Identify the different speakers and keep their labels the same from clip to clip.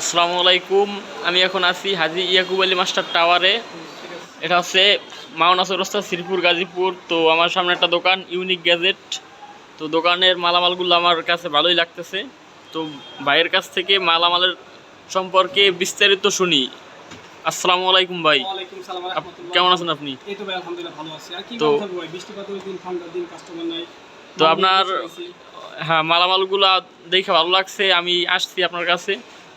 Speaker 1: আসসালামু আলাইকুম আমি এখন আছি হাজি ইয়াকুব আলী মাস্টার টাওয়ারে। এটা হচ্ছে মাওনাসর রাস্তা শ্রীপুর গাজীপুর। তো আমার সামনে একটা দোকান ইউনিক গ্যাজেট। তো দোকানের মালামালগুলো আমার কাছে ভালোই লাগতেছে। তো ভাইয়ের কাছ থেকে মালামালের সম্পর্কে বিস্তারিত শুনি। আসসালামু আলাইকুম ভাই কেমন আছেন আপনি?
Speaker 2: তো
Speaker 1: তো আপনার হ্যাঁ মালামালগুলো দেখে ভালো লাগছে। আমি আসছি আপনার কাছে।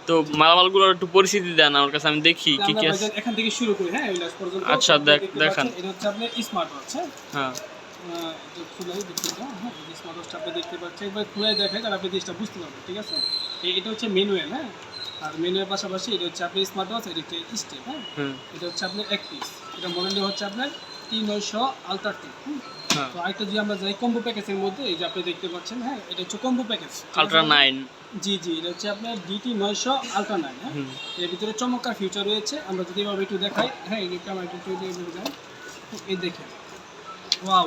Speaker 1: তো মালামালগুলোর একটু পরিস্থিতি দেন আমার কাছে আমি দেখি কি কি আছে।
Speaker 2: এখান থেকে শুরু করি হ্যাঁ লাস্ট পর্যন্ত
Speaker 1: আচ্ছা, দেখ- দেখান।
Speaker 2: এটা হচ্ছে আপনার স্মার্ট ওয়াচ হ্যাঁ।
Speaker 1: হ্যাঁ
Speaker 2: এটা খুলাই দেখতে হ্যাঁ স্মার্ট ওয়াচটা আপনি দেখতে পাচ্ছেন। একবার খুলে দেখেন আর আপনি জিনিসটা বুঝতে পারবেন ঠিক আছে? এটা হচ্ছে ম্যানুয়াল হ্যাঁ? আর ম্যানুয়াল পাশাপাশি এটা হচ্ছে আপনি স্মার্ট ওয়াচ এটা একটা স্টেপ হ্যাঁ? এটা হচ্ছে আপনার এক পিস এটা মডেলটি হচ্ছে আপনার টি নয়শো আলট্রা টেক
Speaker 1: হ্যাঁ।
Speaker 2: তো আরেকটা যদি আমরা যাই কম্বো প্যাকেজের মধ্যে এই যে আপনি দেখতে পাচ্ছেন হ্যাঁ এটা হচ্ছে combo package
Speaker 1: ultra nine
Speaker 2: G জি এটা হচ্ছে আপনার ডিটি নয়শো আলট্রা নাইন হ্যাঁ। এর ভিতরে চমৎকার ফিউচার রয়েছে আমরা যদি এভাবে একটু দেখাই হ্যাঁ এই ক্যামেরা একটু এই দেখেন।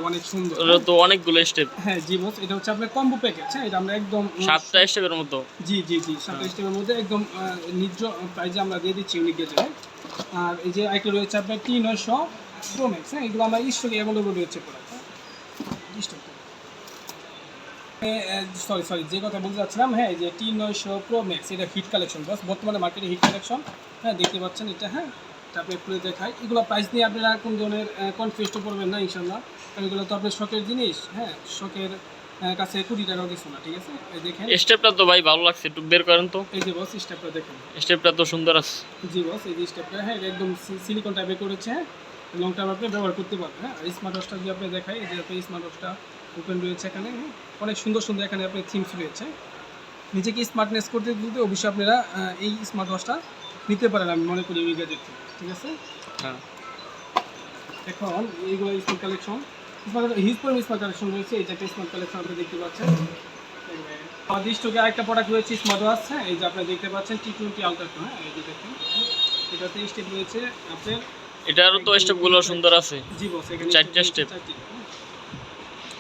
Speaker 2: অনেক সুন্দর।
Speaker 1: তো অনেকগুলো স্টেপ
Speaker 2: হ্যাঁ জি বস এটা হচ্ছে আপনার কম্বো প্যাকেজ হ্যাঁ এটা আমরা একদম
Speaker 1: সাতটা স্টেপের মতো।
Speaker 2: জি জি জি সাতটা স্টেপের মধ্যে একদম নিজ প্রাইজে আমরা দিয়ে দিচ্ছি ইউনিক গেজে আর এই যে একটা রয়েছে আপনার টি নয়শো প্রো ম্যাক্স হ্যাঁ এগুলো আমার স্টকে অ্যাভেলেবল রয়েছে প্রোডাক্ট হ্যাঁ। স্টক সরি সরি যে কথা বলতে চাচ্ছিলাম হ্যাঁ এই যে টি নয়শো প্রো ম্যাক্স এটা হিট কালেকশন বস বর্তমানে মার্কেটে হিট কালেকশন হ্যাঁ দেখতে পাচ্ছেন এটা হ্যাঁ আপনি খুলে দেখাই। এগুলো প্রাইস নিয়ে আপনারা কোন ধরনের কনফিউজড করবেন না ইনশাল্লাহ কারণ এগুলো তো আপনার শখের জিনিস হ্যাঁ শখের কাছে কোটি টাকাও কিছু না ঠিক আছে? দেখেন।
Speaker 1: স্টেপটা তো ভাই ভালো লাগছে একটু বের করেন তো।
Speaker 2: এই যে বস স্টেপটা দেখেন।
Speaker 1: স্টেপটা তো সুন্দর আছে।
Speaker 2: জি বস এই যে স্টেপটা হ্যাঁ একদম সিলিকন টাইপের করেছে লং টার্ম আপনি ব্যবহার করতে পারবেন হ্যাঁ? আর স্মার্ট ওয়াচটা যদি আপনি দেখাই এই যে আপনি স্মার্ট ওয়াচটা ওপেন রয়েছে এখানে হ্যাঁ? অনেক সুন্দর সুন্দর এখানে আপনার থিমস রয়েছে। নিজেকে স্মার্টনেস করতে দিতে অবশ্যই আপনারা এই স্মার্ট ওয়াচটা নিতে পারেন আমি মনে করি উইগের থেকে ঠিক আছে?
Speaker 1: হ্যাঁ।
Speaker 2: এখন এইগুলো স্মার্ট কালেকশন স্মার্ট হিউজ পরিমাণ স্মার্ট কালেকশন রয়েছে এই যে একটা স্মার্ট কালেকশন আপনি দেখতে পাচ্ছেন। স্টকে আরেকটা প্রোডাক্ট রয়েছে স্মার্ট ওয়াচ হ্যাঁ? এই যে আপনি দেখতে পাচ্ছেন টি টোয়েন্টি আলট্রা হ্যাঁ? এই যে দেখেন এটাতে স্টেপ রয়েছে আপনার
Speaker 1: এটারও তো স্টেপগুলো সুন্দর আছে।
Speaker 2: জি বস এখানে
Speaker 1: চারটা
Speaker 2: স্টেপ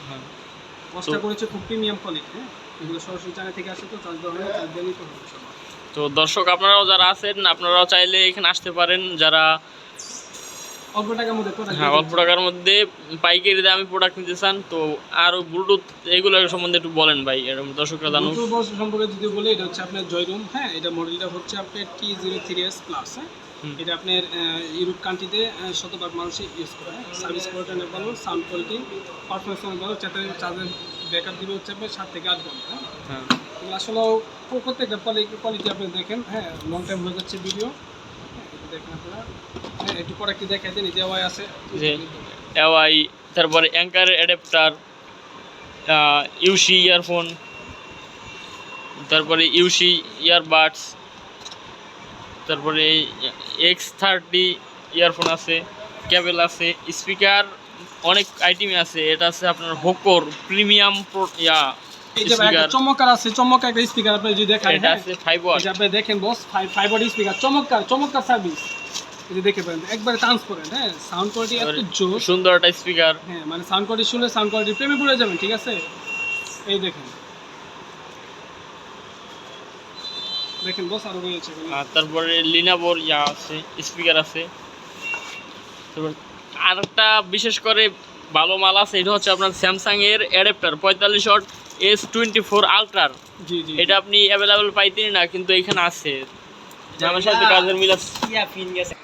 Speaker 2: হ্যাঁ। ওয়াচটা করেছে খুব প্রিমিয়াম কোয়ালিটি এগুলো সরাসরি চায়না থেকে আসে তো চার্জ দেওয়া হয় চার্জ দিয়ে তো।
Speaker 1: তো দর্শক আপনারাও যারা আছেন আপনারাও চাইলে এখানে আসতে পারেন। যারা
Speaker 2: অল্প টাকার মধ্যে
Speaker 1: হ্যাঁ অল্প টাকার মধ্যে পাইকারি দামে প্রোডাক্ট নিতে চান তো আর ব্লুটুথ এগুলোর সম্বন্ধে একটু বলেন ভাই এরকম দর্শকরা
Speaker 2: ব্লুটুথ সম্পর্কে যদি বলি এটা হচ্ছে আপনার জয়রুম হ্যাঁ এটা মডেলটা হচ্ছে আপনার T zero three S plus হ্যাঁ। এটা আপনার ইউরোপ কান্ট্রিতে শতভাগ মানুষই ইউজ করে হ্যাঁ। সার্ভিস কোয়ালিটি অনেক ভালো সাউন্ড কোয়ালিটি পারফরমেন্স অনেক ভালো যাতে চার্জের ব্যাকআপ দিবে হচ্ছে আপনার সাত থেকে আট ঘণ্টা হ্যাঁ।
Speaker 1: হ্যাঁ।
Speaker 2: এগুলো আসলে প্রত্যেকটা কোয়ালিটি আপনি দেখেন হ্যাঁ লং টাইম হয়ে যাচ্ছে ভিডিও হ্যাঁ পরে একটু আছে।
Speaker 1: এওয়াই তারপরে অ্যাঙ্কার অ্যাডাপ্টার ইউসি ইয়ারফোন তারপরে ইউসি ইয়ারবাডস তারপরে এক্স থার্টি ইয়ারফোন আছে কেবল আছে স্পিকার অনেক আইটেমই আছে। এটা আছে আপনার হোকোর প্রিমিয়াম ইয়া
Speaker 2: এই যে একটা চমৎকার আছে চমৎকার একটা স্পিকার আপনি যদি দেখান
Speaker 1: এটা
Speaker 2: হ্যাঁ?
Speaker 1: আছে ফাইভ ওয়াট
Speaker 2: আপনি দেখেন বস ফাইভ ফাইভ স্পিকার চমৎকার চমৎকার সার্ভিস এই যে দেখে পারেন একবারে ট্রান্সপারেন্ট হ্যাঁ? সাউন্ড কোয়ালিটি এত জোর
Speaker 1: সুন্দর একটা স্পিকার
Speaker 2: হ্যাঁ মানে সাউন্ড কোয়ালিটি শুনলে সাউন্ড কোয়ালিটি প্রেমে পড়ে যাবেন ঠিক আছে? এই দেখেন। দেখেন বস আরও রয়েছে
Speaker 1: আর তারপরে লিনাবোর ইয়া আছে স্পিকার আছে। তারপর আরেকটা বিশেষ করে ভালো মাল আছে এটা হচ্ছে আপনার স্যামসাং এর অ্যাডাপ্টার পঁয়তাল্লিশ ওয়াট এস টোয়েন্টি ফোর আলট্রার এটা আপনি অ্যাভেলেবেল পাইতেন না কিন্তু এখানে আছে। আমার সাথে কাজের মিল আছে।
Speaker 3: Thank গেছে।